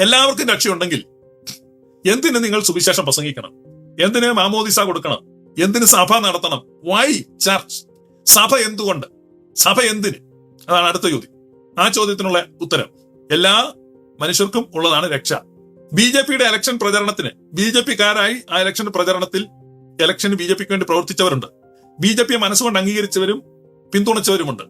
എല്ലാവർക്കും രക്ഷയുണ്ടെങ്കിൽ എന്തിന് നിങ്ങൾ സുവിശേഷം പ്രസംഗിക്കണം? എന്തിന് മാമോദിസ കൊടുക്കണം? എന്തിന് സഭ നടത്തണം? വൈ ചർച്ച് സഭ എന്തുകൊണ്ട്? സഭ എന്തിന്? അതാണ് അടുത്ത ചോദ്യം. ആ ചോദ്യത്തിനുള്ള ഉത്തരം. എല്ലാ മനുഷ്യർക്കും ഉള്ളതാണ് രക്ഷ. ബി ജെ പിയുടെ ഇലക്ഷൻ പ്രചരണത്തിന് ബി ജെ പിക്കാരായി ആ ഇലക്ഷൻ പ്രചരണത്തിൽ ഇലക്ഷന് ബി ജെ പിക്ക് വേണ്ടി പ്രവർത്തിച്ചവരുണ്ട്. ബി ജെ പിയെ മനസ്സുകൊണ്ട് അംഗീകരിച്ചവരും പിന്തുണച്ചവരുമുണ്ട്.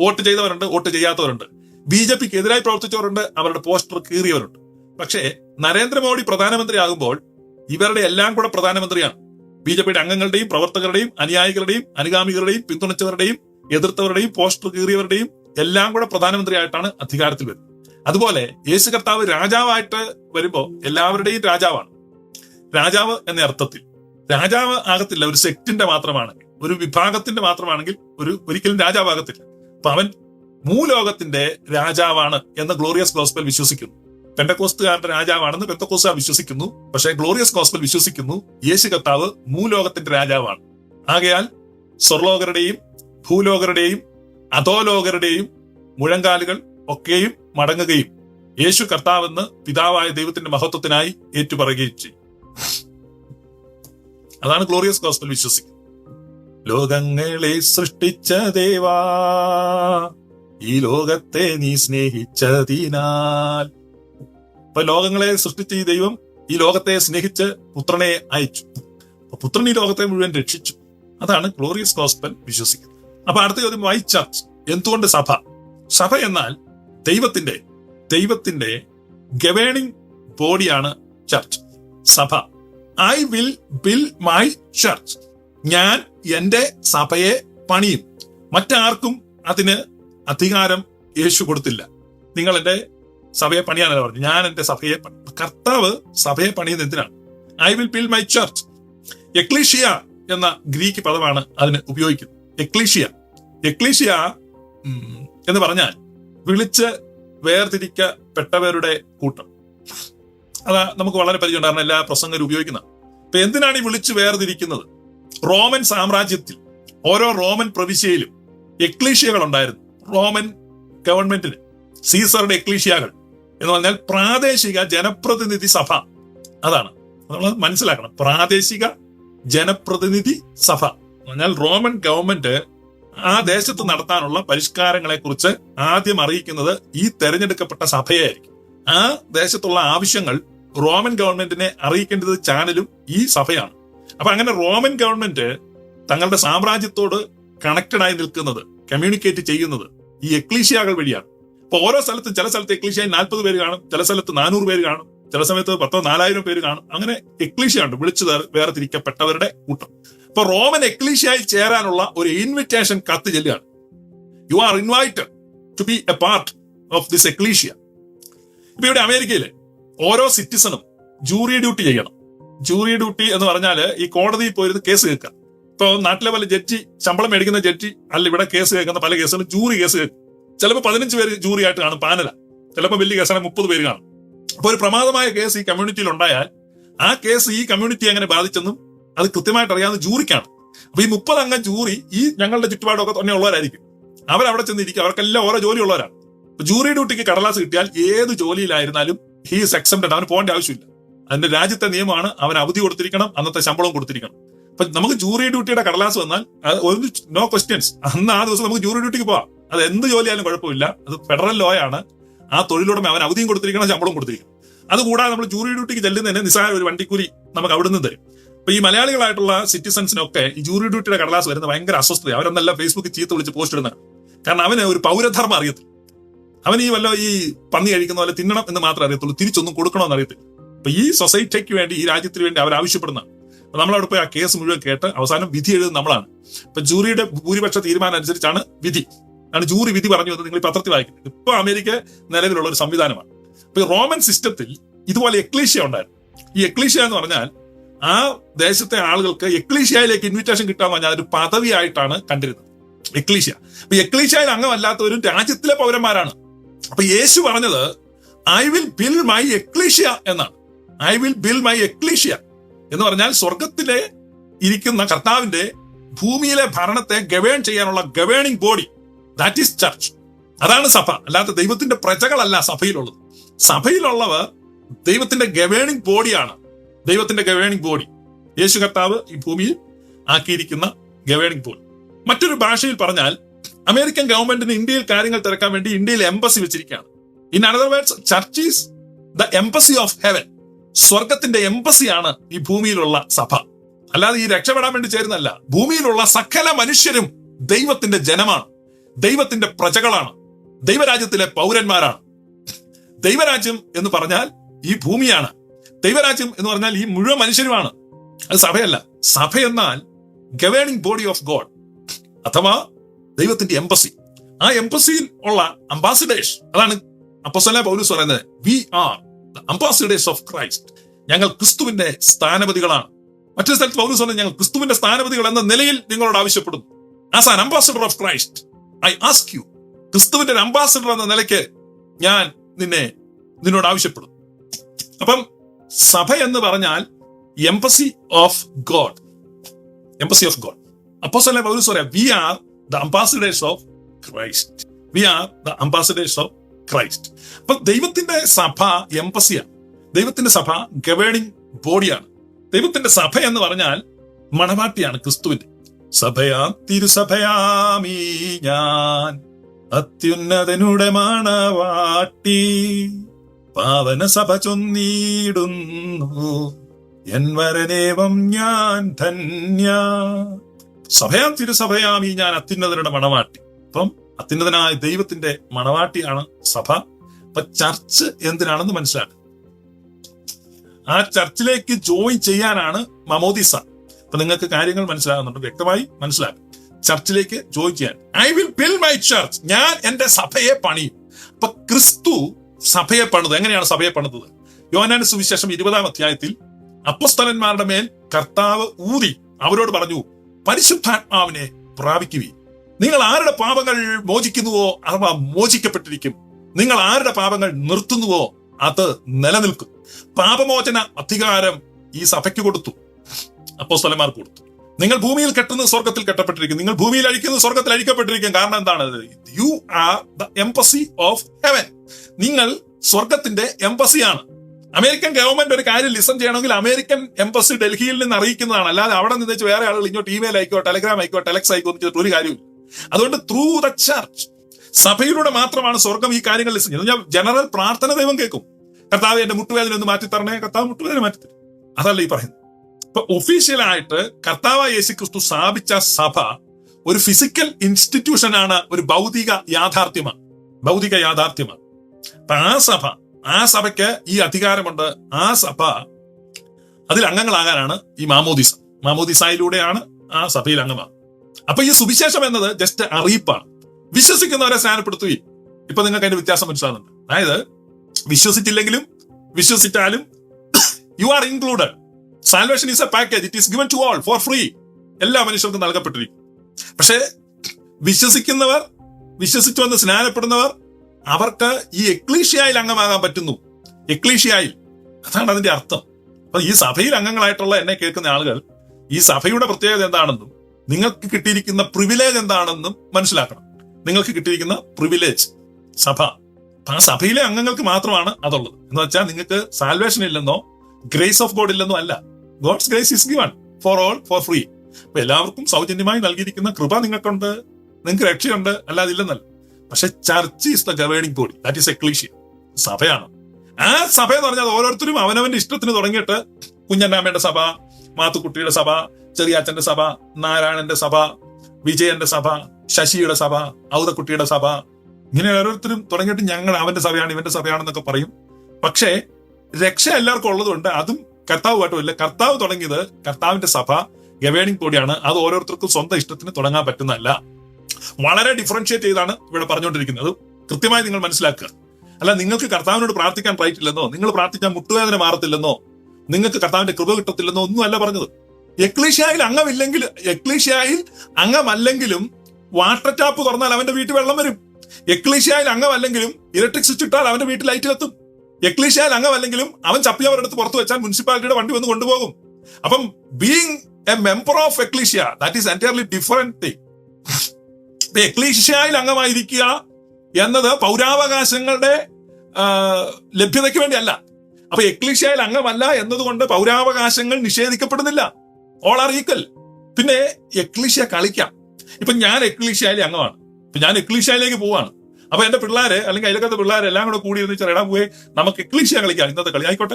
വോട്ട് ചെയ്തവരുണ്ട് വോട്ട് ചെയ്യാത്തവരുണ്ട്. ബി ജെ പിക്ക് എതിരായി പ്രവർത്തിച്ചവരുണ്ട് അവരുടെ പോസ്റ്റർ കീറിയവരുണ്ട്. പക്ഷേ നരേന്ദ്രമോദി പ്രധാനമന്ത്രിയാകുമ്പോൾ ഇവരുടെ എല്ലാം കൂടെ പ്രധാനമന്ത്രിയാണ്. ബി ജെ പിയുടെ അംഗങ്ങളുടെയും പ്രവർത്തകരുടെയും അനുയായികളുടെയും അനുഗാമികളുടെയും പിന്തുണച്ചവരുടെയും എതിർത്തവരുടെയും പോസ്റ്റർ കീറിയവരുടെയും എല്ലാം കൂടെ പ്രധാനമന്ത്രിയായിട്ടാണ് അധികാരത്തിൽ വരുന്നത്. അതുപോലെ യേശു കർത്താവ് രാജാവായിട്ട് വരുമ്പോൾ എല്ലാവരുടെയും രാജാവാണ്. രാജാവ് എന്ന അർത്ഥത്തിൽ രാജാവ് ആകത്തില്ല ഒരു സെക്ടിന്റെ മാത്രമാണെങ്കിൽ ഒരു വിഭാഗത്തിന്റെ മാത്രമാണെങ്കിൽ ഒരു ഒരിക്കലും രാജാവാകത്തില്ല. അപ്പൊ അവൻ മൂലോകത്തിന്റെ രാജാവാണ് എന്ന ഗ്ലോറിയസ് ഗോസ്പൽ വിശ്വസിക്കുന്നു. പെന്തക്കോസ്തുകാരുടെ രാജാവാണെന്ന് പെന്തക്കോസ്തുകാർ വിശ്വസിക്കുന്നു. പക്ഷേ ഗ്ലോറിയസ് ഗോസ്പൽ വിശ്വസിക്കുന്നു. യേശു കർത്താവ് മൂലോകത്തിന്റെ രാജാവാണ്. ആകയാൽ സ്വർലോകരുടെയും ഭൂലോകരുടെയും അധോലോകരുടെയും മുഴങ്കാലുകൾ ഒക്കെയും മടങ്ങുകയും യേശു കർത്താവെന്ന് പിതാവായ ദൈവത്തിന്റെ മഹത്വത്തിനായി ഏറ്റുപറയുകയും ചെയ്യും. അതാണ് ഗ്ലോറിയസ് ഗോസ്പൽ വിശ്വസിക്കുന്നത്. ലോകങ്ങളെ സൃഷ്ടിച്ച ദേവാ ഈ ലോകത്തെ നീ സ്നേഹിച്ചതിനാൽ ഇപ്പൊ ലോകങ്ങളെ സൃഷ്ടിച്ച ഈ ദൈവം ഈ ലോകത്തെ സ്നേഹിച്ച് പുത്രനെ അയച്ചു. അപ്പൊ പുത്രൻ ഈ ലോകത്തെ മുഴുവൻ രക്ഷിച്ചു. അതാണ് ഗ്ലോറിയസ് ഗോസ്പൽ വിശ്വസിക്കുന്നത്. അപ്പൊ അടുത്ത ചോദ്യം വൈ ചർച്ച് എന്തുകൊണ്ട് സഭ? സഭ എന്നാൽ ദൈവത്തിന്റെ ദൈവത്തിന്റെ ഗവേണിംഗ് ബോഡിയാണ് ചർച്ച് സഭ. I will build my church ഞാൻ എന്റെ സഭയെ പണിയും. മറ്റാർക്കും അതിന് അധികാരം യേശു കൊടുത്തില്ല. നിങ്ങൾ എന്റെ സഭയെ പണിയാനല്ല പറഞ്ഞു. ഞാൻ എന്റെ സഭയെ കർത്താവ് സഭയെ പണിയുന്ന എന്തിനാണ്? I will build my church ecclesia എന്ന ഗ്രീക്ക് പദമാണ് അതിന് ഉപയോഗിക്കുന്നത്. എക്ലീഷിയ. എക്ലീഷിയ എന്ന് പറഞ്ഞാൽ വിളിച്ച് വേർതിരിക്കപ്പെട്ടവരുടെ കൂട്ടം. അതാ നമുക്ക് വളരെ പരിചയം എല്ലാ പ്രസംഗരും ഉപയോഗിക്കുന്ന. ഇപ്പൊ എന്തിനാണ് ഈ വിളിച്ച് വേർതിരിക്കുന്നത്? റോമൻ സാമ്രാജ്യത്തിൽ ഓരോ റോമൻ പ്രവിശ്യയിലും എക്ലീഷ്യകൾ ഉണ്ടായിരുന്നു റോമൻ ഗവൺമെന്റിന് സീസറുടെ എക്ലീഷ്യകൾ എന്ന് പറഞ്ഞാൽ പ്രാദേശിക ജനപ്രതിനിധി സഭ. അതാണ്. നമ്മൾ മനസ്സിലാക്കണം. പ്രാദേശിക ജനപ്രതിനിധി സഭ. എന്ന് പറഞ്ഞാൽ റോമൻ ഗവൺമെന്റ് ആ ദേശത്ത് നടത്താനുള്ള പരിഷ്കാരങ്ങളെ കുറിച്ച് ആദ്യം അറിയിക്കുന്നത് ഈ തെരഞ്ഞെടുക്കപ്പെട്ട സഭയായിരിക്കും. ആ ദേശത്തുള്ള ആവശ്യങ്ങൾ റോമൻ ഗവൺമെന്റിനെ അറിയിക്കേണ്ടത് ചാനലും ഈ സഭയാണ്. അപ്പൊ അങ്ങനെ റോമൻ ഗവൺമെന്റ് തങ്ങളുടെ സാമ്രാജ്യത്തോട് കണക്റ്റഡ് ആയി നിൽക്കുന്നത് കമ്മ്യൂണിക്കേറ്റ് ചെയ്യുന്നത് ഈ എക്ലീഷ്യാകൾ വഴിയാണ്. അപ്പൊ ഓരോ സ്ഥലത്തും ചില സ്ഥലത്ത് എക്ലീഷ്യായി നാൽപ്പത് പേര് കാണും ചില സ്ഥലത്ത് നാനൂറ് പേര് കാണും ചില സമയത്ത് പത്തോ നാലായിരം പേര് കാണും. അങ്ങനെ എക്ലീഷ്യ ഉണ്ട് വിളിച്ചു വേറെ തിരിക്കപ്പെട്ടവരുടെ കൂട്ടം. ഇപ്പൊ റോമൻ എക്ലീഷ്യയിൽ ചേരാനുള്ള ഒരു ഇൻവിറ്റേഷൻ കത്ത് ചെല്ലുകയാണ്. You are invited to be a part of this ecclesia ഇപ്പൊ ഇവിടെ അമേരിക്കയിലെ ഓരോ സിറ്റിസണും ജൂറി ഡ്യൂട്ടി ചെയ്യണം. ജൂറി ഡ്യൂട്ടി എന്ന് പറഞ്ഞാൽ ഈ കോടതിയിൽ പോയിരുന്ന് കേസ് കേൾക്കുക. ഇപ്പൊ നാട്ടിലെ പല ജഡ്ജി ശമ്പളം മേടിക്കുന്ന ജഡ്ജി അല്ല ഇവിടെ കേസ് കേൾക്കുന്ന പല കേസുകളും ജൂറി കേസ് കേൾക്കും. ചിലപ്പോൾ പതിനഞ്ച് പേര് ജൂറി ആയിട്ട് കാണും പാനല ചിലപ്പോൾ വലിയ കേസാണ് മുപ്പത് പേര് കാണും. അപ്പൊ ഒരു പ്രമാദമായ കേസ് ഈ കമ്മ്യൂണിറ്റിയിൽ ഉണ്ടായാൽ ആ കേസ് ഈ കമ്മ്യൂണിറ്റി എങ്ങനെ ബാധിച്ചെന്നും അത് കൃത്യമായിട്ട് അറിയാവുന്ന ജൂറിക്കാണ് അപ്പൊ ഈ മുപ്പത് അംഗം ജൂറി ഈ ഞങ്ങളുടെ ചുറ്റുപാടൊക്കെ തന്നെ ഉള്ളവരായിരിക്കും. അവരവിടെ ചെന്നിരിക്കും അവർക്കെല്ലാം ഓരോ ജോലി ഉള്ളവരാണ്. ജൂറി ഡ്യൂട്ടിക്ക് കടലാസ് കിട്ടിയാൽ ഏത് ജോലിയിലായിരുന്നാലും ഹീസ് എക്സംപ്റ്റഡ് അവന് പോകേണ്ട ആവശ്യമില്ല. അതിന്റെ രാജ്യത്തെ നിയമമാണ് അവൻ അവധി കൊടുത്തിരിക്കണം അന്നത്തെ ശമ്പളവും കൊടുത്തിരിക്കണം. അപ്പൊ നമുക്ക് ജൂറി ഡ്യൂട്ടിയുടെ കടലാസ് വന്നാൽ ഒരു നോ ക്വസ്റ്റ്യൻസ് അന്ന് ആ ദിവസം നമുക്ക് ജൂറി ഡ്യൂട്ടിക്ക് പോവാം. അത് എന്ത് ജോലിയായാലും കുഴപ്പമില്ല. അത് ഫെഡറൽ ലോ ആണ്. ആ തൊഴിലുടമ അവൻ അവധിയും കൊടുത്തിരിക്കണം ശമ്പളം കൊടുത്തിരിക്കണം. അതുകൂടാതെ നമ്മൾ ജൂറി ഡ്യൂട്ടിക്ക് ചെല്ലുന്നതിന് നിസ്സാര ഒരു വണ്ടിക്കൂലി നമുക്ക് അവിടുന്ന് തരും. അപ്പൊ ഈ മലയാളികളായിട്ടുള്ള സിറ്റിസൺസിനൊക്കെ ഈ ജൂറി ഡ്യൂട്ടിയുടെ കടലാസ് വരുന്ന ഭയങ്കര അസ്വസ്ഥത അവരൊന്നല്ല ഫേസ്ബുക്കിൽ ചീത്ത വിളിച്ച് പോസ്റ്റ് ഇടുന്ന കാരണം അവന് ഒരു പൗരധർമ്മം അറിയത്തില്ല. അവൻ ഈ വല്ല ഈ പന്നി കഴിക്കുന്ന പോലെ തിന്നണം എന്ന് മാത്രമേ അറിയത്തുള്ളൂ. തിരിച്ചൊന്നും കൊടുക്കണമെന്ന് അറിയത്തില്ല. അപ്പൊ ഈ സൊസൈറ്റിക്ക് വേണ്ടി ഈ രാജ്യത്തിന് വേണ്ടി അവർ ആവശ്യപ്പെടുന്നതാണ് അപ്പൊ നമ്മളവിടെ പോയി ആ കേസ് മുഴുവൻ കേട്ട് അവസാനം വിധി എഴുതുന്നത് നമ്മളാണ്. ഇപ്പൊ ജൂറിയുടെ ഭൂരിപക്ഷ തീരുമാനം അനുസരിച്ചാണ് വിധി. ആണ് ജൂറി വിധി പറഞ്ഞു എന്ന് നിങ്ങൾ പത്രത്തിൽ വായിക്കുന്നത്. ഇപ്പൊ അമേരിക്ക നിലവിലുള്ള ഒരു സംവിധാനമാണ്. അപ്പൊ റോമൻ സിസ്റ്റത്തിൽ ഇതുപോലെ എക്ലീഷ്യ ഉണ്ടായിരുന്നു. ഈ എക്ലീഷ്യ എന്ന് പറഞ്ഞാൽ ആ ദേശത്തെ ആളുകൾക്ക് എക്ലീഷ്യയിലേക്ക് ഇൻവിറ്റേഷൻ കിട്ടാന്ന് പറഞ്ഞാൽ ഒരു പദവിയായിട്ടാണ് കണ്ടിരുന്നത്. എക്ലീഷ്യ അപ്പൊ എക്ലീഷ്യയിൽ അംഗമല്ലാത്തവരും രാജ്യത്തിലെ പൗരന്മാരാണ്. അപ്പൊ യേശു പറഞ്ഞത് I will build my ecclesia എന്നാണ്. I will build my ecclesia എന്ന് പറഞ്ഞാൽ സ്വർഗത്തിലെ ഇരിക്കുന്ന കർത്താവിന്റെ ഭൂമിയിലെ ഭരണത്തെ ഗവേൺ ചെയ്യാനുള്ള governing body that is church അതാണ് സഭ. അല്ലാത്ത ദൈവത്തിന്റെ പ്രജകളല്ല സഭയിലുള്ളത്. സഭയിലുള്ളവർ ദൈവത്തിന്റെ ഗവേണിംഗ് ബോഡിയാണ്. ദൈവത്തിന്റെ ഗവേണിംഗ് ബോഡി. യേശു കർത്താവ് ഈ ഭൂമിയിൽ ആക്കിയിരിക്കുന്ന ഗവേണിംഗ് ബോഡി. മറ്റൊരു ഭാഷയിൽ പറഞ്ഞാൽ അമേരിക്കൻ ഗവൺമെന്റിന് ഇന്ത്യയിൽ കാര്യങ്ങൾ തിരക്കാൻ വേണ്ടി ഇന്ത്യയിൽ എംബസി വെച്ചിരിക്കുകയാണ്. In another words church is the embassy of heaven സ്വർഗത്തിന്റെ എംബസിയാണ് ഈ ഭൂമിയിലുള്ള സഭ. അല്ലാതെ ഈ രക്ഷപ്പെടാൻ വേണ്ടി ചേരുന്നല്ല ഭൂമിയിലുള്ള സകല മനുഷ്യരും ദൈവത്തിന്റെ ജനമാണ്. ദൈവത്തിന്റെ പ്രജകളാണ്. ദൈവരാജ്യത്തിലെ പൗരന്മാരാണ്. ദൈവരാജ്യം എന്ന് പറഞ്ഞാൽ ഈ ഭൂമിയാണ്. ദൈവരാജ്യം എന്ന് പറഞ്ഞാൽ ഈ മുഴുവൻ മനുഷ്യരുമാണ്. അത് സഭയല്ല. സഭ എന്നാൽ ഗവേണിംഗ് ബോഡി ഓഫ് ഗോഡ് അഥവാ ദൈവത്തിന്റെ എംബസി. ആ എംബസിയിൽ ഉള്ള അംബാസിഡേഴ്സ് അതാണ് അപ്പോസ്തല പൗലൂസ് പറയുന്നത്. We are. Ambassadors of Christ ഞങ്ങൾ ക്രിസ്തുവിന്റെ സ്ഥാനപതികളാണ്. മറ്റൊരു സ്ഥലത്ത് പൗലൂസ് പറഞ്ഞു ഞങ്ങൾ ക്രിസ്തുവിന്റെ സ്ഥാനപതികൾ എന്ന നിലയിൽ നിങ്ങളോട് ആവശ്യപ്പെടുന്നു. As an ambassador of Christ I ask you ക്രിസ്തുവിന്റെ ഒരു അംബാസിഡർ എന്ന നിലയ്ക്ക് ഞാൻ നിന്നെ നിന്നോട് ആവശ്യപ്പെടുന്നു. അപ്പം സഭ എന്ന് പറഞ്ഞാൽ embassy of God embassy of God അപ്പോസ്തല പൗലൂസ് പറയാം we are the ambassadors of Christ we are the ambassadors of Christ. അപ്പൊ ദൈവത്തിന്റെ സഭ എംബസിയാണ് ദൈവത്തിന്റെ സഭ ഗവേണിംഗ് ബോഡിയാണ്. ദൈവത്തിന്റെ സഭ എന്ന് പറഞ്ഞാൽ മണവാട്ടിയാണ് ക്രിസ്തുവിന്റെ സഭയാ തിരുസഭയാമീ ഞാൻ. അത്യുന്നതനുടെ മണവാട്ടി പാവന സഭ ചൊന്നിടുന്നു എൻ വരനേവം ഞാൻ ധന്യ. സഭയാം തിരുസഭയാമീ ഞാൻ അത്യുന്നതനുടെ മണവാട്ടി. അപ്പം അത്യുന്നതനായ ദൈവത്തിന്റെ മണവാട്ടിയാണ് സഭ. അപ്പൊ ചർച്ച് എന്തിനാണെന്ന് മനസ്സിലാക്കുക ആ ചർച്ചിലേക്ക് ജോയിൻ ചെയ്യാനാണ് മമോദിസ. അപ്പൊ നിങ്ങൾക്ക് കാര്യങ്ങൾ മനസ്സിലാകുന്നുണ്ട്. വ്യക്തമായി മനസ്സിലാക്കും. ചർച്ചിലേക്ക് ജോയിൻ ചെയ്യാൻ. I will build my church. ഞാൻ എന്റെ സഭയെ പണിയും. അപ്പൊ ക്രിസ്തു സഭയെ പണിത്. എങ്ങനെയാണ് സഭയെ പണിതത്? യോനാന്റെ സുവിശേഷം ഇരുപതാം അധ്യായത്തിൽ അപ്പസ്തലന്മാരുടെ മേൽ കർത്താവ് ഊതി അവരോട് പറഞ്ഞു പരിശുദ്ധാത്മാവിനെ പ്രാപിക്കുവീൻ. നിങ്ങൾ ആരുടെ പാപങ്ങൾ മോചിക്കുന്നുവോ അവ മോചിക്കപ്പെട്ടിരിക്കും? നിങ്ങൾ ആരുടെ പാപങ്ങൾ നിർത്തുന്നുവോ അത് നിലനിൽക്കും. പാപമോചന അധികാരം ഈ സഭയ്ക്ക് കൊടുത്തു. അപ്പോസ്തലന്മാർക്ക് കൊടുത്തു. നിങ്ങൾ ഭൂമിയിൽ കെട്ടുന്നത് സ്വർഗത്തിൽ കെട്ടപ്പെട്ടിരിക്കും. നിങ്ങൾ ഭൂമിയിൽ അഴിക്കുന്ന സ്വർഗത്തിൽ അഴിക്കപ്പെട്ടിരിക്കും. കാരണം എന്താണ്? You are the embassy of heaven നിങ്ങൾ സ്വർഗത്തിന്റെ എംബസിയാണ്. അമേരിക്കൻ ഗവൺമെന്റ് ഒരു കാര്യം ലിസൺ ചെയ്യണമെങ്കിൽ അമേരിക്കൻ എംബസി ഡൽഹിയിൽ നിന്ന് അറിയിക്കുന്നതാണ്. അല്ലാതെ അവിടെ നിന്ന് വെച്ച് വേറെ ആളുകൾ ഇങ്ങോട്ട് ഇമെയിൽ അയക്കോ ടെലഗ്രാം അയക്കോ ടെലക്സ് അയക്കോ എന്ന് ഒരു കാര്യമില്ല അതുകൊണ്ട് ത്രൂ ദ ചർച്ച് സഭയിലൂടെ മാത്രമാണ് സ്വർഗം ഈ കാര്യങ്ങൾ ലിസ്റ്റ് ചെയ്യുന്നത്. ഞാൻ ജനറൽ പ്രാർത്ഥന ദൈവം കേൾക്കും. കർത്താവ് എന്റെ മുട്ടുവേദന ഒന്ന് മാറ്റി തരണേ കർത്താവ് മുട്ടുവേദന മാറ്റി തരും അതല്ല ഈ പറയുന്നത്. ഇപ്പൊ ഒഫീഷ്യലായിട്ട് കർത്താവ് യേശു ക്രിസ്തു സ്ഥാപിച്ച സഭ ഒരു ഫിസിക്കൽ ഇൻസ്റ്റിറ്റ്യൂഷൻ ആണ് ഒരു ഭൗതിക യാഥാർത്ഥ്യമാണ്. ഭൗതിക യാഥാർത്ഥ്യമാണ്. അപ്പൊ ആ സഭ ആ സഭയ്ക്ക് ഈ അധികാരമുണ്ട്. ആ സഭ അതിൽ അംഗങ്ങളാകാനാണ് ഈ മാമോദിസ. മാമോദിസായിലൂടെയാണ് ആ സഭയിൽ അംഗമാകുന്നത്. അപ്പൊ ഈ സുവിശേഷം എന്നത് ജസ്റ്റ് അറിയിപ്പാണ്. വിശ്വസിക്കുന്നവരെ സ്നാനപ്പെടുത്തുകയും. ഇപ്പൊ നിങ്ങൾക്ക് അതിന്റെ വ്യത്യാസം മനസ്സിലാകുന്നുണ്ട്. അതായത് വിശ്വസിച്ചില്ലെങ്കിലും വിശ്വസിച്ചാലും you are included salvation is a package it is given to all for free എല്ലാ മനുഷ്യർക്കും നൽകപ്പെട്ടിരിക്കും. പക്ഷേ വിശ്വസിക്കുന്നവർ വിശ്വസിച്ചു വന്ന് സ്നാനപ്പെടുന്നവർ അവർക്ക് ഈ എക്ലീഷ്യായിൽ അംഗമാകാൻ പറ്റുന്നു. എക്ലീഷ്യായിൽ. അതാണ് അതിന്റെ അർത്ഥം. അപ്പൊ ഈ സഭയിൽ അംഗങ്ങളായിട്ടുള്ള എന്നെ കേൾക്കുന്ന ആളുകൾ ഈ സഭയുടെ പ്രത്യേകത എന്താണെന്നും നിങ്ങൾക്ക് കിട്ടിയിരിക്കുന്ന പ്രിവിലേജ് എന്താണെന്നും മനസ്സിലാക്കണം. നിങ്ങൾക്ക് കിട്ടിയിരിക്കുന്ന പ്രിവിലേജ് സഭ. ആ സഭയിലെ അംഗങ്ങൾക്ക് മാത്രമാണ് അതുള്ളത്. എന്ന് വെച്ചാൽ നിങ്ങൾക്ക് സാൽവേഷൻ ഇല്ലെന്നോ ഗ്രേസ് ഓഫ് ഗോഡ് ഇല്ലെന്നോ അല്ല. God's grace is given for all for free അപ്പൊ എല്ലാവർക്കും സൗജന്യമായി നൽകിയിരിക്കുന്ന കൃപ നിങ്ങൾക്കുണ്ട് നിങ്ങൾക്ക് രക്ഷയുണ്ട് അല്ലാതെ ഇല്ലെന്നല്ല. പക്ഷെ church is the governing body that is ecclesia സഭയാണ്. ആ സഭ എന്ന് പറഞ്ഞാൽ ഓരോരുത്തരും അവനവന്റെ ഇഷ്ടത്തിന് തുടങ്ങിയിട്ട് കുഞ്ഞന്നാമ്മയുടെ സഭ മാത്തുക്കുട്ടിയുടെ സഭ ചെറിയാച്ചന്റെ സഭ നാരായണന്റെ സഭ വിജയന്റെ സഭ ശശിയുടെ സഭ ഔതക്കുട്ടിയുടെ സഭ. ഇങ്ങനെ ഓരോരുത്തരും തുടങ്ങിയിട്ട് ഞങ്ങൾ അവന്റെ സഭയാണ് ഇവന്റെ സഭയാണെന്നൊക്കെ പറയും. പക്ഷേ രക്ഷ എല്ലാവർക്കും ഉള്ളതുകൊണ്ട് അതും കർത്താവുമായിട്ടുമില്ല കർത്താവ് തുടങ്ങിയത് കർത്താവിന്റെ സഭ ഗവേണിംഗ് ബോഡിയാണ്. അത് ഓരോരുത്തർക്കും സ്വന്തം ഇഷ്ടത്തിന് തുടങ്ങാൻ പറ്റുന്നതല്ല. വളരെ ഡിഫറൻഷിയേറ്റ് ചെയ്താണ് ഇവിടെ പറഞ്ഞുകൊണ്ടിരിക്കുന്നത്. കൃത്യമായി നിങ്ങൾ മനസ്സിലാക്കുക. അല്ല നിങ്ങൾക്ക് കർത്താവിനോട് പ്രാർത്ഥിക്കാൻ റൈറ്റ് ഇല്ലെന്നോ നിങ്ങൾ പ്രാർത്ഥിക്കാൻ മുട്ടുവേദന മാറത്തില്ലെന്നോ നിങ്ങൾക്ക് കർത്താവിന്റെ കൃപ കിട്ടത്തില്ലെന്നോ ഒന്നും അല്ല പറഞ്ഞത്. എക്ലീഷ്യായിൽ അംഗമില്ലെങ്കിൽ എക്ലീഷ്യായിൽ അംഗമല്ലെങ്കിലും വാട്ടർ ടാപ്പ് തുറന്നാൽ അവന്റെ വീട്ടിൽ വെള്ളം വരും. എക്ലീഷ്യായിൽ അംഗമല്ലെങ്കിലും ഇലക്ട്രിക് സ്വിച്ച് ഇട്ടാൽ അവന്റെ വീട്ടിൽ ലൈറ്റ് കത്തും. എക്ലീഷ്യായിൽ അംഗമല്ലെങ്കിലും അവൻ ചപ്പി അവരുടെ അടുത്ത് പുറത്തു വെച്ചാൽ മുനിസിപ്പാലിറ്റിയുടെ വണ്ടി വന്ന് കൊണ്ടുപോകും. അപ്പം being a member of ecclesia that is entirely different thing എക്ലീഷ്യയിൽ അംഗമായിരിക്കുക എന്നത് പൗരാവകാശങ്ങളുടെ ലഭ്യതയ്ക്ക് വേണ്ടിയല്ല. അപ്പൊ എക്ലീഷ്യയിൽ അംഗമല്ല എന്നതുകൊണ്ട് പൗരാവകാശങ്ങൾ നിഷേധിക്കപ്പെടുന്നില്ല. ഓൾ ആർ ഈക്വൽ പിന്നെ എക്ലീഷ്യ കളിക്കാം. ഇപ്പൊ ഞാൻ എക്ലീഷ്യയിലെ അംഗമാണ്. ഇപ്പൊ ഞാൻ എക്ലീഷ്യയിലേക്ക് പോവാണ്. അപ്പൊ എന്റെ പിള്ളേര് അല്ലെങ്കിൽ അതിലൊക്കെ പിള്ളേർ എല്ലാം കൂടെ കൂടി വെച്ചാൽ എടാ പോയി നമുക്ക് എക്ലീഷ്യ കളിക്കാം. ഇന്നത്തെ കളി. ആയിക്കോട്ടെ.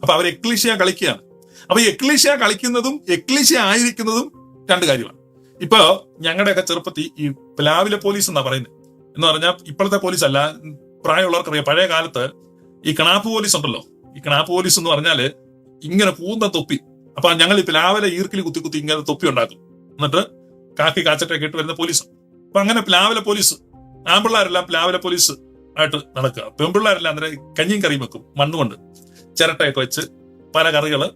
അപ്പൊ അവർ എക്ലീഷ്യ കളിക്കുകയാണ്. അപ്പൊ എക്ലീഷ്യ കളിക്കുന്നതും എക്ലീഷ്യ ആയിരിക്കുന്നതും രണ്ട് കാര്യമാണ്. ഇപ്പൊ ഞങ്ങളുടെയൊക്കെ ചെറുപ്പത്തിൽ ഈ പ്ലാവിലെ പോലീസ് എന്നാ പറയുന്നത് എന്ന് പറഞ്ഞാൽ ഇപ്പോഴത്തെ പോലീസ് അല്ല പ്രായമുള്ളവർക്കറിയാം പഴയ കാലത്ത് ഈ കണാപ്പ് പോലീസ് ഉണ്ടല്ലോ. ഈ കണാപ്പ് പോലീസ് എന്ന് പറഞ്ഞാൽ ഇങ്ങനെ പൂന്ന തൊപ്പി അപ്പൊ ഞങ്ങൾ ഈ പ്ലാവിലെ ഈർക്കിൽ കുത്തി കുത്തി ഇങ്ങനെ തൊപ്പി ഉണ്ടാക്കും. എന്നിട്ട് കാക്കി കാച്ചട്ടൊക്കെ ഇട്ട് വരുന്ന പോലീസ്. അപ്പൊ അങ്ങനെ പ്ലാവല പോലീസ് ആമ്പിള്ളാരെല്ലാം പ്ലാവല പോലീസ് ആയിട്ട് നടക്കുക. പെമ്പിള്ളാരെല്ലാം അന്നേരം കഞ്ഞിയും കറിയും വെക്കും മണ്ണുകൊണ്ട്. ചിരട്ടയൊക്കെ വെച്ച് പല കറികൾ.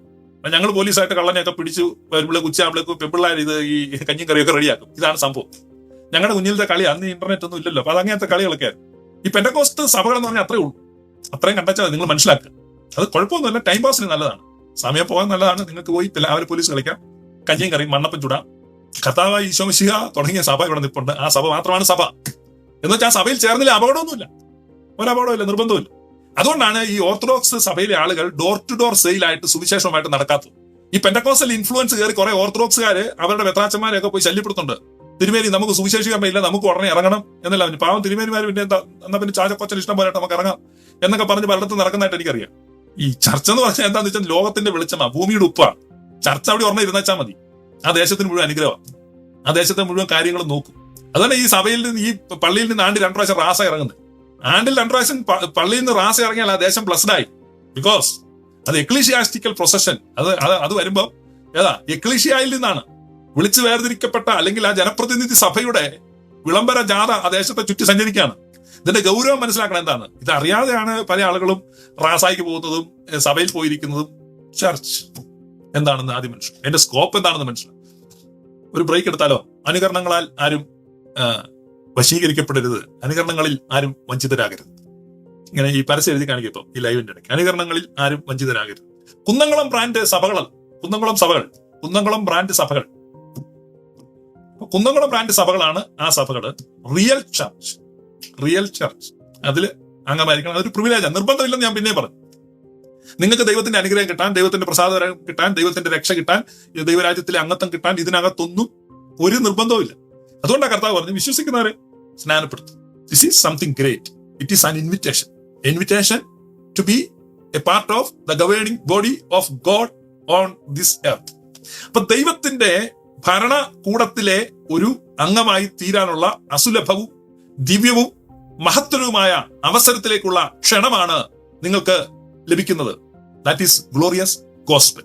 ഞങ്ങൾ പോലീസായിട്ട് കള്ളനെയൊക്കെ പിടിച്ച് വരുമ്പോൾ ഉച്ചയാകുമ്പോഴേക്കും പെൺപിള്ളേർ ഇത് ഈ കഞ്ഞിയും കറിയൊക്കെ റെഡിയാക്കും. ഇതാണ് സംഭവം. ഞങ്ങളുടെ കുഞ്ഞിലത്തെ കളി അന്ന് ഇന്റർനെറ്റ് ഒന്നും ഇല്ലല്ലോ. അപ്പൊ അതങ്ങനത്തെ കളികളൊക്കെ ഈ പെൻഡക്കോസ്റ്റ് സഭകൾ എന്ന് പറഞ്ഞാൽ അത്രേ ഉള്ളൂ. അത്രയും കണ്ടെച്ചാൽ നിങ്ങൾ മനസ്സിലാക്കുക. അത് കുഴപ്പമൊന്നുമില്ല ടൈം പാസിന് നല്ലതാണ്. സമയം പോകാൻ നല്ലതാണ്. നിങ്ങൾക്ക് പോയി രാവിലെ പോലീസ് കളിക്കാം. കഞ്ഞിയും കറിയും മണ്ണപ്പം ചുടാം. കർത്താവ് ഈശോമിശിഹ തുടങ്ങിയ സഭ ഇവിടെ നിൽപ്പുണ്ട് ആ സഭ മാത്രമാണ് സഭ. എന്ന് വെച്ചാൽ ആ സഭയിൽ ചേർന്നില്ല അപകടമൊന്നുമില്ല. ഒരു അപകടമില്ല നിർബന്ധമില്ല അതുകൊണ്ടാണ് ഈ ഓർത്തഡോക്സ് സഭയിലെ ആളുകൾ ഡോർ ടു ഡോർ സെയിലായിട്ട് സുവിശേഷമായിട്ട് നടക്കാത്തത്. ഈ പെൻഡക്കോസൽ ഇൻഫ്ലുവൻസ് കയറി കുറെ ഓർത്തഡോക്സുകാർ അവരുടെ വെത്രാച്ചന്മാരെയൊക്കെ പോയി ശല്യപ്പെടുത്തുന്നുണ്ട്. തിരുമേനി നമുക്ക് സുവിശേഷിക്കാൻ പറ്റില്ല നമുക്ക് ഉടനെ ഇറങ്ങണം എന്നല്ല പാവം തിരുമേനിമാർ പിന്നെ എന്താ എന്നാ പിന്നെ ചാചക്കൊച്ചൻ ഇഷ്ടം പോലെ നമുക്ക് ഇറങ്ങാം എന്നൊക്കെ പറഞ്ഞ് പലയിടത്തും നടക്കുന്നതായിട്ട് എനിക്കറിയാം. ഈ ചർച്ച എന്ന് പറഞ്ഞാൽ എന്താന്ന് വെച്ചാൽ ലോകത്തിന്റെ വെളിച്ചമാ. ഭൂമിയുടെ ഉപ്പാ. ചർച്ച അവിടെ ഓർമ്മ ഇരുന്നാച്ചാൽ മതി. ആ ദേശത്തിന് മുഴുവൻ അനുഗ്രഹം ആ ദേശത്തെ മുഴുവൻ കാര്യങ്ങൾ നോക്കും. അതുതന്നെ ഈ സഭയിൽ നിന്ന് ഈ പള്ളിയിൽ നിന്ന് ആണ്ടിൽ രണ്ടു പ്രാവശ്യം റാസ ഇറങ്ങുന്നത് ആണ്ടിൽ രണ്ടു പ്രാവശ്യം പള്ളിയിൽ നിന്ന് റാസ ഇറങ്ങിയാൽ ആ ദേശം ബ്ലസ്ഡ് ആയി. ബിക്കോസ് അത് എക്ലീഷിയാസ്റ്റിക്കൽ പ്രൊസഷൻ അത് അത് വരുമ്പോൾ വരുമ്പോ ഏതാ? എക്ലീഷിയായിൽ നിന്നാണ്. വിളിച്ചു വേർതിരിക്കപ്പെട്ട അല്ലെങ്കിൽ ആ ജനപ്രതിനിധി സഭയുടെ വിളംബര ജാഥ ആ ദേശത്തെ ചുറ്റി സഞ്ചരിക്കുകയാണ്. ഇതിന്റെ ഗൗരവം മനസ്സിലാക്കണം എന്താണ്? ഇത് അറിയാതെയാണ് പല ആളുകളും റാസായിക്ക് പോകുന്നതും സഭയിൽ പോയിരിക്കുന്നതും ചർച്ച് എന്താണെന്ന് ആദ്യം മനസ്സിലാക്കും എന്റെ സ്കോപ്പ് എന്താണെന്ന് മനസ്സിലാക്കും ഒരു ബ്രേക്ക് എടുത്താലോ? അനുകരണങ്ങളാൽ ആരും വശീകരിക്കപ്പെടരുത്. അനുകരണങ്ങളിൽ ആരും വഞ്ചിതരാകരുത്. ഇങ്ങനെ ഈ പരസ്യം എഴുതി കാണിക്കും ഇപ്പം ഈ ലൈവിന്റെ ഇടയ്ക്ക്. അനുകരണങ്ങളിൽ ആരും വഞ്ചിതരാകരുത്. കുന്നംകുളം ബ്രാൻഡ് സഭകൾ കുന്നംകുളം സഭകൾ കുന്നംകുളം ബ്രാൻഡ് സഭകൾ. കുന്നംകുളം ബ്രാൻഡ് സഭകളാണ് ആ സഭകൾ റിയൽ ചർച്ച് റിയൽ ചർച്ച് അതിൽ അംഗമായിരിക്കണം. അതൊരു പ്രിവിലേജാണ് നിർബന്ധമില്ലെന്ന് ഞാൻ പിന്നെ പറഞ്ഞു. നിങ്ങൾക്ക് ദൈവത്തിന്റെ അനുഗ്രഹം കിട്ടാൻ ദൈവത്തിന്റെ പ്രസാദം കിട്ടാൻ ദൈവത്തിന്റെ രക്ഷ കിട്ടാൻ ദൈവരാജ്യത്തിലെ അംഗത്വം കിട്ടാൻ ഇതിനകത്തൊന്നും ഒരു നിർബന്ധവുമില്ല അതുകൊണ്ടാണ് കർത്താവ് പറഞ്ഞു വിശ്വസിക്കുന്നവരെ സ്നാനപ്പെടുത്തും this is something great it is an invitation invitation to be a part of the governing body of God on this earth അപ്പൊ ദൈവത്തിന്റെ ഭരണകൂടത്തിലെ ഒരു അംഗമായി തീരാനുള്ള അസുലഭവും ദിവ്യവും മഹത്തരവുമായ അവസരത്തിലേക്കുള്ള ക്ഷണമാണ് നിങ്ങൾക്ക് ലഭിക്കുന്നത്. ദാറ്റ് ഈസ് ഗ്ലോറിയസ് ഗോസ്പൽ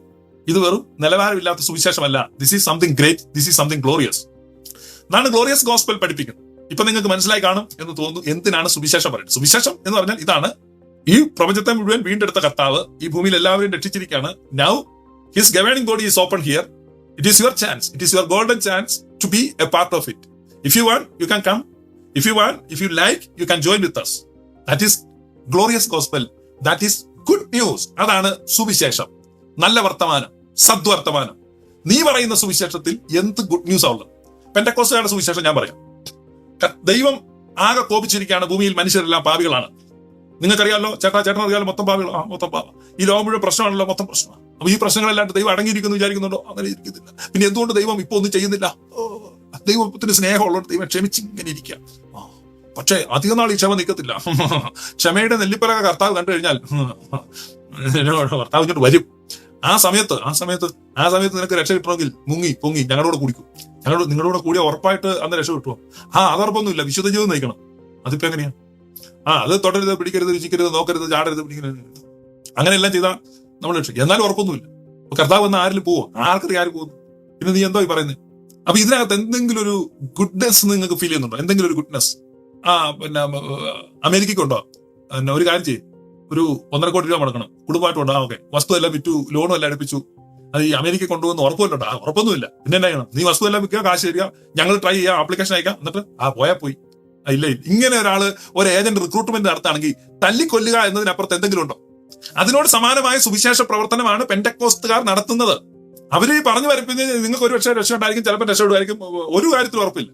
ഇത് വെറും നിലവാരമില്ലാത്ത സുവിശേഷമല്ല. This is something great this is something glorious എന്നാണ് ഗ്ലോറിയസ് ഗോസ്പൽ പഠിപ്പിക്കുന്നത്. ഇപ്പൊ നിങ്ങൾക്ക് മനസ്സിലായി കാണും എന്ന് തോന്നുന്നു. എന്തിനാണ് സുവിശേഷം പറയുന്നത്? സുവിശേഷം എന്ന് പറഞ്ഞാൽ ഇതാണ്. ഈ പ്രപഞ്ചത്തെ മുഴുവൻ വീണ്ടെടുത്ത കർത്താവ് ഈ ഭൂമിയിൽ എല്ലാവരെയും രക്ഷിച്ചിരിക്കുകയാണ്. Now his governing body is open here it is your chance it is your golden chance to be a part of it if you want you can come if you want if you like you can join with us that is glorious gospel that is good news അതാണ് സുവിശേഷം. നല്ല വർത്തമാനം. സദ്വർത്തമാനം നീ പറയുന്ന സുവിശേഷത്തിൽ എന്ത് good news ഉള്ളത് പെന്തക്കോസുകാരുടെ സുവിശേഷം ഞാൻ പറയാം. ദൈവം ആകെ കോപിച്ചിരിക്കുകയാണ് ഭൂമിയിൽ മനുഷ്യരെല്ലാം പാപികളാണ്. നിങ്ങൾക്കറിയാമല്ലോ ചേട്ടാ ചേട്ടൻ അറിയാമല്ലോ മൊത്തം പാപികൾ. ആ മൊത്തം പാപ. ഈ ലോകം മുഴുവൻ പ്രശ്നമാണല്ലോ മൊത്തം പ്രശ്നമാണ്. അപ്പൊ ഈ പ്രശ്നങ്ങളെല്ലാം ദൈവം അടങ്ങിയിരിക്കുന്നു വിചാരിക്കുന്നുണ്ടോ? അങ്ങനെ ഇരിക്കുന്നില്ല. പിന്നെ എന്തുകൊണ്ട് ദൈവം ഇപ്പൊ ഒന്നും ചെയ്യുന്നില്ല? ദൈവത്തിന് സ്നേഹമുള്ളവർ ദൈവം ക്ഷമിച്ചിങ്ങനെ ഇരിക്കുക. പക്ഷേ അധികം നാൾ ഈ ക്ഷമ നിൽക്കത്തില്ല. ക്ഷമയുടെ നെല്ലിപ്പലക കർത്താവ് കണ്ടു കഴിഞ്ഞാൽ കർത്താവ് ഇങ്ങോട്ട് വരും. ആ സമയത്ത് ആ സമയത്ത് ആ സമയത്ത് നിനക്ക് രക്ഷ കിട്ടണമെങ്കിൽ മുങ്ങി പൊങ്ങി ഞങ്ങളോട് കുടിക്കും. ഞങ്ങളോട് നിങ്ങളുടെ കൂടെ ഉറപ്പായിട്ട് അന്ന് രക്ഷ കിട്ടുമോ ആ അതുറപ്പൊന്നുമില്ല. വിശുദ്ധ ജീവിതം നയിക്കണം. അതിപ്പോ എങ്ങനെയാ? ആ അത് തുടരുത് പിടിക്കരുത് രുചിക്കരുത് നോക്കരുത് ചാടരുത് പിടിക്കരുത്. അങ്ങനെയെല്ലാം ചെയ്താൽ നമ്മൾ രക്ഷ. എന്നാലും ഉറപ്പൊന്നുമില്ല. കർത്താവ് വന്ന് ആരിൽ പോവോ? ആർക്കറിയാം ആര് പോകുന്നു? പിന്നെ നീ എന്തോ പറയുന്നത് അപ്പൊ ഇതിനകത്ത് എന്തെങ്കിലും ഒരു ഗുഡ്നെസ് നിങ്ങൾക്ക് ഫീൽ ചെയ്യുന്നുണ്ടോ? എന്തെങ്കിലും ഒരു ഗുഡ്നെസ് ആ പിന്നെ അമേരിക്കയ്ക്ക് അമേരിക്കയ്ക്കുണ്ടോ? പിന്നെ ഒരു കാര്യം ചെയ്യും. ഒരു ഒന്നര കോടി രൂപ മുടക്കണം. കുടുംബമായിട്ട് ഉണ്ടോ ഓക്കെ വസ്തു എല്ലാം വിറ്റു ലോണും എല്ലാം അടുപ്പിച്ചു. അത് ഈ അമേരിക്ക കൊണ്ടുവന്ന് ഉറപ്പുമല്ലോ ആ ഉറപ്പൊന്നുമില്ല. പിന്നെ എന്നാ ചെയ്യണം? നീ വസ്തു എല്ലാം വിൽക്കുക കാശ് തരിക. ഞങ്ങൾ ട്രൈ ചെയ്യാം ആപ്ലിക്കേഷൻ അയക്കാം. എന്നിട്ട് ആ പോയാ പോയി. ആ, ഇല്ല. ഇങ്ങനെ ഒരാൾ ഒരു ഏജന്റ് റിക്രൂട്ട്മെന്റ് നടത്തുകയാണെങ്കിൽ തല്ലിക്കൊല്ലുക എന്നതിനപ്പുറത്ത് എന്തെങ്കിലും ഉണ്ടോ? അതിനോട് സമാനമായ സുവിശേഷ പ്രവർത്തനമാണ് പെൻഡക്കോസ്തുകാർ നടത്തുന്നത്. അവർ പറഞ്ഞു വരപ്പിന് നിങ്ങൾക്ക് ഒരു പക്ഷേ രക്ഷയുണ്ടായിരിക്കും ചിലപ്പോൾ രക്ഷപ്പെടുമായിരിക്കും. ഒരു കാര്യത്തിൽ ഉറപ്പില്ല.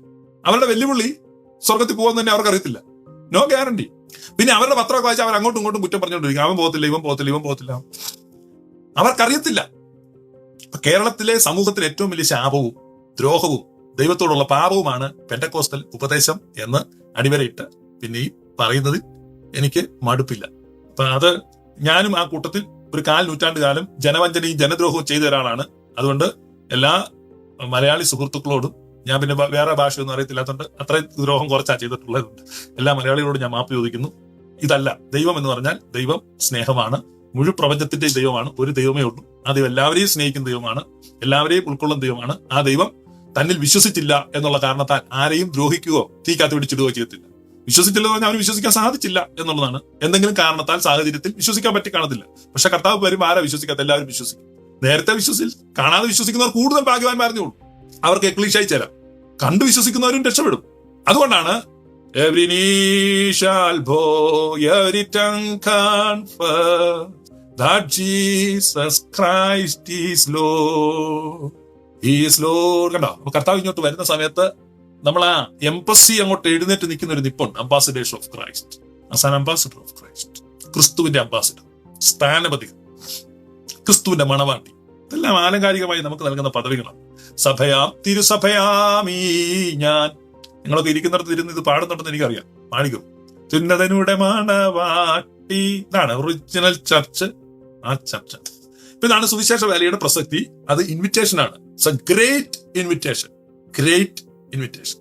അവരുടെ വെല്ലുവിളി സ്വർഗത്തിൽ പോകുമെന്ന് തന്നെ അവർക്ക് അറിയത്തില്ല നോ ഗ്യാരണ്ടി പിന്നെ അവരുടെ പത്രമൊക്കെ വായിച്ചാൽ അവർ അങ്ങോട്ടും ഇങ്ങോട്ടും കുറ്റം പറഞ്ഞുകൊണ്ടിരിക്കും. അവൻ പോകത്തില്ല ഇവൻ പോകത്തില്ല ഇവൻ പോകത്തില്ല. അവർക്കറിയത്തില്ല. കേരളത്തിലെ സമൂഹത്തിൽ ഏറ്റവും വലിയ ശാപവും ദ്രോഹവും ദൈവത്തോടുള്ള പാപവുമാണ് പെൻഡക്കോസ്റ്റൽ ഉപദേശം എന്ന് അടിവരയിട്ട് പിന്നെ ഈ പറയുന്നതിൽ എനിക്ക് മടുപ്പില്ല. അപ്പൊ അത് ഞാനും ആ കൂട്ടത്തിൽ ഒരു കാൽ നൂറ്റാണ്ട് കാലം ജനവഞ്ചനയും ജനദ്രോഹവും ചെയ്ത ഒരാളാണ്. അതുകൊണ്ട് എല്ലാ മലയാളി സുഹൃത്തുക്കളോടും ഞാൻ പിന്നെ വേറെ ഭാഷയൊന്നും അറിയത്തില്ലാത്തതുകൊണ്ട് അത്രയും ദ്രോഹം കുറച്ചാ ചെയ്തിട്ടുള്ളതുണ്ട്. എല്ലാ മലയാളികളോടും ഞാൻ മാപ്പ് ചോദിക്കുന്നു. ഇതല്ല ദൈവം എന്ന് പറഞ്ഞാൽ ദൈവം സ്നേഹമാണ്. മുഴു പ്രപഞ്ചത്തിന്റെ ദൈവമാണ്. ഒരു ദൈവമേ ഉള്ളൂ. ആ ദൈവം എല്ലാവരെയും സ്നേഹിക്കുന്ന ദൈവമാണ്. എല്ലാവരെയും ഉൾക്കൊള്ളുന്ന ദൈവമാണ്. ആ ദൈവം തന്നിൽ വിശ്വസിച്ചില്ല എന്നുള്ള കാരണത്താൽ ആരെയും ദ്രോഹിക്കുകയോ തീക്കാത്ത് പിടിച്ചിടുകയോ ചെയ്യത്തില്ല. വിശ്വസിച്ചില്ലെന്ന് പറഞ്ഞാൽ അവന് വിശ്വസിക്കാൻ സാധിച്ചില്ല എന്നുള്ളതാണ്. എന്തെങ്കിലും കാരണത്താൽ സാഹചര്യത്തിൽ വിശ്വസിക്കാൻ പറ്റി കാണത്തില്ല. പക്ഷെ കർത്താവ് വരുമ്പോൾ ആരാ വിശ്വസിക്കാത്ത? എല്ലാവരും വിശ്വസിക്കും. നേരത്തെ വിശ്വസിൽ കാണാതെ വിശ്വസിക്കുന്നവർ കൂടുതൽ ഭാഗ്യവാൻ ഉള്ളൂ. അവർക്ക് എക്ലീഷായി ചേരാം കണ്ടു വിശ്വസിക്കുന്നവരും രക്ഷപ്പെടും. അതുകൊണ്ടാണ് അപ്പൊ കർത്താവ് ഇങ്ങോട്ട് വരുന്ന സമയത്ത് നമ്മൾ ആ എംബസി അങ്ങോട്ട് എഴുന്നേറ്റ് നിൽക്കുന്ന ഒരു നിപ്പുണ്ട്. Ambassadors of Christ. As an ambassador of Christ. ക്രിസ്തുവിന്റെ അംബാസിഡർ. സ്ഥാനപതി. ക്രിസ്തുവിന്റെ മണവാട്ടി. ഇതെല്ലാം ആലങ്കാരികമായി നമുക്ക് നൽകുന്ന പദവികളാണ്. സഭയാം തിരുസഭയാമീ ഞാൻ. നിങ്ങളൊക്കെ ഇരിക്കുന്നിടത്ത് ഇരുന്ന് ഇത് പാടുന്നുണ്ടെന്ന് എനിക്കറിയാം. മാണിക്കും തുന്നതനുടെ മണവാട്ടി. ഇതാണ് ഒറിജിനൽ ചർച്ച് ആ ചർച്ച ഇപ്പൊ ഇതാണ് സുവിശേഷ വേലയുടെ പ്രസക്തി. അത് ഇൻവിറ്റേഷൻ ആണ്. ഗ്രേറ്റ് ഇൻവിറ്റേഷൻ ഗ്രേറ്റ് ഇൻവിറ്റേഷൻ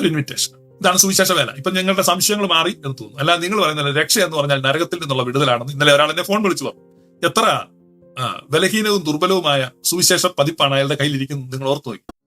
ഒരു ഇൻവിറ്റേഷൻ ഇതാണ് സുവിശേഷ വേല. ഇപ്പൊ ഞങ്ങളുടെ സംശയങ്ങൾ മാറി എന്ന് തോന്നുന്നു. അല്ല നിങ്ങൾ പറയുന്നത് രക്ഷ എന്ന് പറഞ്ഞാൽ നരകത്തിൽ നിന്നുള്ള വിടുതലാണെന്ന്. ഇന്നലെ ഒരാൾ എന്നെ ഫോൺ വിളിച്ചു പറഞ്ഞു. എത്ര ബലഹീനവും ദുർബലവുമായ സുവിശേഷ പതിപ്പാണ് അയാളുടെ കയ്യിലിരിക്കുന്നത്. നിങ്ങൾ ഓർത്തു നോക്കി